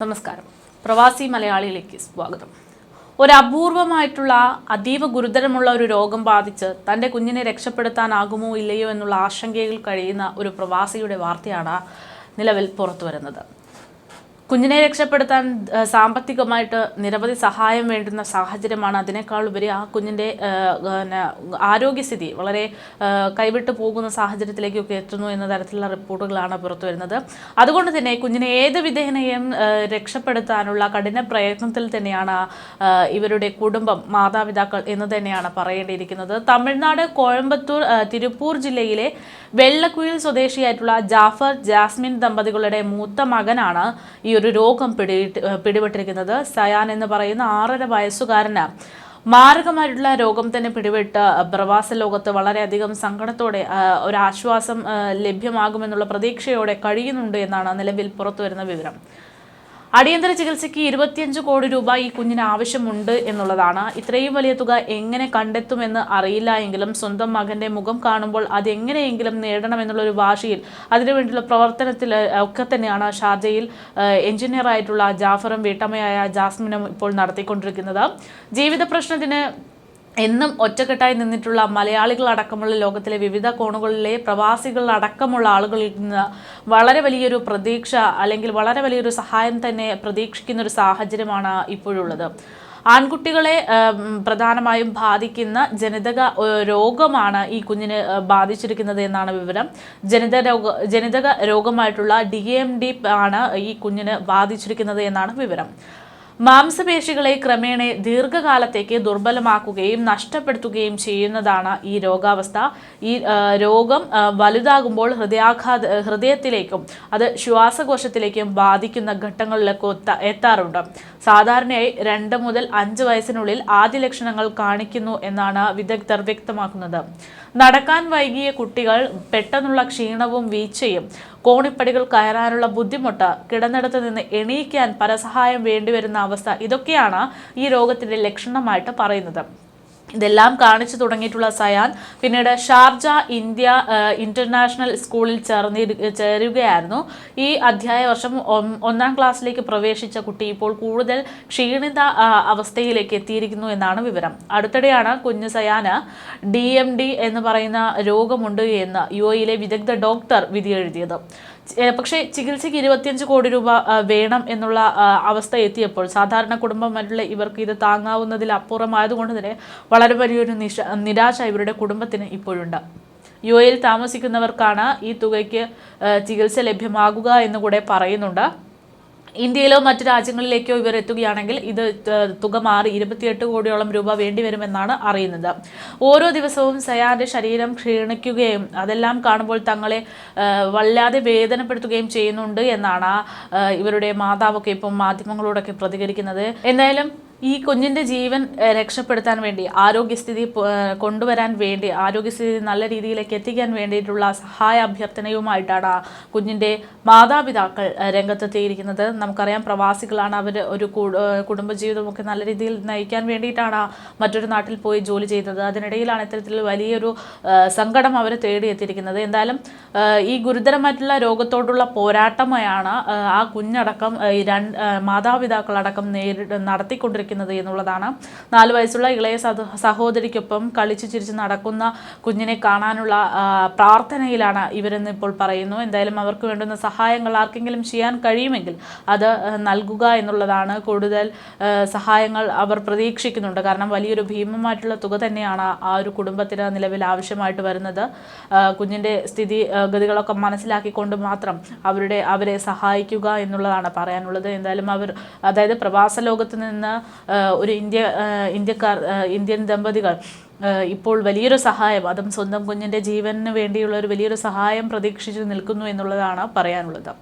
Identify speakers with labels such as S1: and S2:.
S1: നമസ്കാരം. പ്രവാസി മലയാളിയിലേക്ക് സ്വാഗതം. ഒരു അപൂർവമായിട്ടുള്ള അതീവ ഗുരുതരമുള്ള ഒരു രോഗം ബാധിച്ച് തന്റെ കുഞ്ഞിനെ രക്ഷപ്പെടുത്താനാകുമോ ഇല്ലയോ എന്നുള്ള ആശങ്കയിൽ കഴിയുന്ന ഒരു പ്രവാസിയുടെ വാർത്തയാണ് നിലവിൽ പുറത്തു വരുന്നത് കുഞ്ഞിനെ രക്ഷപ്പെടുത്താൻ സാമ്പത്തികമായിട്ട് നിരവധി സഹായം വേണ്ടുന്ന സാഹചര്യമാണ് അതിനേക്കാൾ ഉപരി ആ കുഞ്ഞിന്റെ ആരോഗ്യസ്ഥിതി വളരെ കൈവിട്ട് പോകുന്ന സാഹചര്യത്തിലേക്കൊക്കെ എത്തുന്നു എന്ന തരത്തിലുള്ള റിപ്പോർട്ടുകളാണ് പുറത്തു വരുന്നത്. അതുകൊണ്ട് തന്നെ കുഞ്ഞിനെ ഏത് വിധേനയും രക്ഷപ്പെടുത്താനുള്ള കഠിന പ്രയത്നത്തിൽ തന്നെയാണ് ഇവരുടെ കുടുംബം മാതാപിതാക്കൾ എന്ന് തന്നെയാണ് പറയേണ്ടിയിരിക്കുന്നത്. തമിഴ്നാട് കോയമ്പത്തൂർ തിരുപ്പൂർ ജില്ലയിലെ വെള്ളക്കുയിൽ സ്വദേശിയായിട്ടുള്ള ജാഫർ ജാസ്മിൻ ദമ്പതികളുടെ മൂത്ത മകനാണ് ഈ ഒരു രോഗം പിടിയിട്ട് പിടിപെട്ടിരിക്കുന്നത്. സയാൻ എന്ന് പറയുന്ന ആറര വയസ്സുകാരന് മാരകമായിട്ടുള്ള രോഗം തന്നെ പിടിപെട്ട് പ്രവാസ ലോകത്ത് വളരെയധികം സങ്കടത്തോടെ ഒരു ആശ്വാസം ലഭ്യമാകുമെന്നുള്ള പ്രതീക്ഷയോടെ കഴിയുന്നുണ്ട് എന്നാണ് നിലവിൽ പുറത്തു വരുന്ന വിവരം. അടിയന്തര ചികിത്സയ്ക്ക് ഇരുപത്തിയഞ്ച് കോടി രൂപ ഈ കുഞ്ഞിന് ആവശ്യമുണ്ട് എന്നുള്ളതാണ്. ഇത്രയും വലിയ തുക എങ്ങനെ കണ്ടെത്തുമെന്ന് അറിയില്ല എങ്കിലും സ്വന്തം മകന്റെ മുഖം കാണുമ്പോൾ അതെങ്ങനെയെങ്കിലും നേടണമെന്നുള്ളൊരു വാശിയിൽ അതിനുവേണ്ടിയുള്ള പ്രവർത്തനത്തിൽ ഒക്കെ തന്നെയാണ് ഷാർജയിൽ എഞ്ചിനീയറായിട്ടുള്ള ജാഫറും വീട്ടമ്മയായ ജാസ്മിനും ഇപ്പോൾ നടത്തിക്കൊണ്ടിരിക്കുന്നത്. ജീവിത പ്രശ്നത്തിന് എന്നും ഒറ്റക്കെട്ടായി നിന്നിട്ടുള്ള മലയാളികൾ അടക്കമുള്ള ലോകത്തിലെ വിവിധ കോണുകളിലെ പ്രവാസികൾ അടക്കമുള്ള ആളുകളിൽ നിന്ന് വളരെ വലിയൊരു പ്രതീക്ഷ അല്ലെങ്കിൽ വളരെ വലിയൊരു സഹായം തന്നെ പ്രതീക്ഷിക്കുന്ന ഒരു സാഹചര്യമാണ് ഇപ്പോഴുള്ളത്. ആൺകുട്ടികളെ പ്രധാനമായും ബാധിക്കുന്ന ജനിതക രോഗമാണ് ഈ കുഞ്ഞിന് ബാധിച്ചിരിക്കുന്നത് എന്നാണ് വിവരം. ജനിത രോഗ ജനിതക രോഗമായിട്ടുള്ള ഡി എം ഡി ആണ് ഈ കുഞ്ഞിന് ബാധിച്ചിരിക്കുന്നത് എന്നാണ് വിവരം. മാംസപേശികളെ ക്രമേണ ദീർഘകാലത്തേക്ക് ദുർബലമാക്കുകയും നഷ്ടപ്പെടുത്തുകയും ചെയ്യുന്നതാണ് ഈ രോഗാവസ്ഥ. ഈ രോഗം വലുതാകുമ്പോൾ ഹൃദയാഘാത ഹൃദയത്തിലേക്കും അത് ശ്വാസകോശത്തിലേക്കും ബാധിക്കുന്ന ഘട്ടങ്ങളിലൊക്കെ എത്താറുണ്ട്. സാധാരണയായി രണ്ട് മുതൽ അഞ്ച് വയസ്സിനുള്ളിൽ ആദ്യ ലക്ഷണങ്ങൾ കാണിക്കുന്നു എന്നാണ് വിദഗ്ധർ വ്യക്തമാക്കുന്നത്. നടക്കാൻ വൈകിയ കുട്ടികൾ പെട്ടെന്നുള്ള ക്ഷീണവും വീഴ്ചയും കോണിപ്പടികൾ കയറാനുള്ള ബുദ്ധിമുട്ട് കിടന്നിടത്ത് നിന്ന് എണീക്കാൻ പരസഹായം വേണ്ടിവരുന്ന അവസ്ഥ ഇതൊക്കെയാണ് ഈ രോഗത്തിന്റെ ലക്ഷണമായിട്ട് പറയുന്നത്. ഇതെല്ലാം കാണിച്ചു തുടങ്ങിയിട്ടുള്ള സയാൻ. പിന്നീട് ഷാർജ ഇന്ത്യ ഇന്റർനാഷണൽ സ്കൂളിൽ ചേർന്നി ചേരുകയായിരുന്നു. ഈ അധ്യായ വർഷം ഒന്നാം ക്ലാസ്സിലേക്ക് പ്രവേശിച്ച കുട്ടി ഇപ്പോൾ കൂടുതൽ ക്ഷീണിത അവസ്ഥയിലേക്ക് എത്തിയിരിക്കുന്നു എന്നാണ് വിവരം. അടുത്തിടെയാണ് കുഞ്ഞു സയാന് ഡി എം ഡി എന്ന് പറയുന്ന രോഗമുണ്ട് എന്ന് യു എയിലെ വിദഗ്ധ ഡോക്ടർ വിധി എഴുതിയത് ഏഹ് പക്ഷേ ചികിത്സയ്ക്ക് ഇരുപത്തിയഞ്ച് കോടി രൂപ വേണം എന്നുള്ള അവസ്ഥ എത്തിയപ്പോൾ സാധാരണ കുടുംബമായിട്ടുള്ള ഇവർക്ക് ഇത് താങ്ങാവുന്നതിൽ അപ്പുറമായതുകൊണ്ട് തന്നെ വളരെ വലിയൊരു നിശ നിരാശ ഇവരുടെ കുടുംബത്തിന് ഇപ്പോഴുണ്ട്. യു എയിൽ താമസിക്കുന്നവർക്കാണ് ഈ തുകയ്ക്ക് ചികിത്സ ലഭ്യമാകുക എന്ന് കൂടെ പറയുന്നുണ്ട്. ഇന്ത്യയിലോ മറ്റു രാജ്യങ്ങളിലേക്കോ ഇവർ എത്തുകയാണെങ്കിൽ ഇത് തുക മാറി ഇരുപത്തിയെട്ട് കോടിയോളം രൂപ വേണ്ടിവരുമെന്നാണ് അറിയുന്നത്. ഓരോ ദിവസവും സയാന്റെ ശരീരം ക്ഷീണിക്കുകയും അതെല്ലാം കാണുമ്പോൾ തങ്ങളെ വല്ലാതെ വേദനപ്പെടുത്തുകയും ചെയ്യുന്നുണ്ട് എന്നാണ് ഇവരുടെ മാതാവൊക്കെ ഇപ്പം മാധ്യമങ്ങളോടൊക്കെ പ്രതികരിക്കുന്നത്. എന്തായാലും ഈ കുഞ്ഞിന്റെ ജീവൻ രക്ഷപ്പെടുത്താൻ വേണ്ടി ആരോഗ്യസ്ഥിതി കൊണ്ടുവരാൻ വേണ്ടി ആരോഗ്യസ്ഥിതി നല്ല രീതിയിലേക്ക് എത്തിക്കാൻ വേണ്ടിയിട്ടുള്ള സഹായ അഭ്യർത്ഥനയുമായിട്ടാണ് ആ കുഞ്ഞിന്റെ മാതാപിതാക്കൾ രംഗത്തെത്തിയിരിക്കുന്നത്. നമുക്കറിയാം പ്രവാസികളാണ് അവർ ഒരു കുടുംബജീവിതമൊക്കെ നല്ല രീതിയിൽ നയിക്കാൻ വേണ്ടിയിട്ടാണ് മറ്റൊരു നാട്ടിൽ പോയി ജോലി ചെയ്യുന്നത് അതിനിടയിലാണ് ഇത്തരത്തിൽ വലിയൊരു സങ്കടം അവർ തേടിയെത്തിയിരിക്കുന്നത്. എന്തായാലും ഈ ഗുരുതരമായിട്ടുള്ള രോഗത്തോടുള്ള പോരാട്ടമായാണ് ആ കുഞ്ഞടക്കം രണ്ട് മാതാപിതാക്കളടക്കം നേരിട്ട് നടത്തിക്കൊണ്ടിരിക്കുന്നത്. എന്നുള്ളതാണ്. നാല് വയസ്സുള്ള ഇളയ സഹ- സഹോദരിക്കൊപ്പം കളിച്ചു ചിരിച്ച് നടക്കുന്ന കുഞ്ഞിനെ കാണാനുള്ള പ്രാർത്ഥനയിലാണ് ഇവരെന്ന് ഇപ്പോൾ പറയുന്നു. എന്തായാലും അവർക്ക് വേണ്ടുന്ന സഹായങ്ങൾ ആർക്കെങ്കിലും ചെയ്യാൻ കഴിയുമെങ്കിൽ അത് നൽകുക എന്നുള്ളതാണ് കൂടുതൽ സഹായങ്ങൾ അവർ പ്രതീക്ഷിക്കുന്നുണ്ട്. കാരണം വലിയൊരു ഭീമമായിട്ടുള്ള തുക തന്നെയാണ് ആ ഒരു കുടുംബത്തിന് നിലവിൽ ആവശ്യമായിട്ട് വരുന്നത്. കുഞ്ഞിന്റെ സ്ഥിതി ഗതികളൊക്കെ മനസ്സിലാക്കിക്കൊണ്ട് മാത്രം അവരുടെ അവരെ സഹായിക്കുക എന്നുള്ളതാണ് പറയാനുള്ളത്. എന്തായാലും അവർ അതായത് പ്രവാസ ലോകത്ത് നിന്ന് ഒരു ഇന്ത്യ ഇന്ത്യക്കാർ ഇന്ത്യൻ ദമ്പതികൾ ഇപ്പോൾ വലിയൊരു സഹായം അതും സ്വന്തം കുഞ്ഞിന്റെ ജീവന് വേണ്ടിയുള്ള ഒരു വലിയൊരു സഹായം പ്രതീക്ഷിച്ച് നിൽക്കുന്നു എന്നുള്ളതാണ് പറയാനുള്ളത്.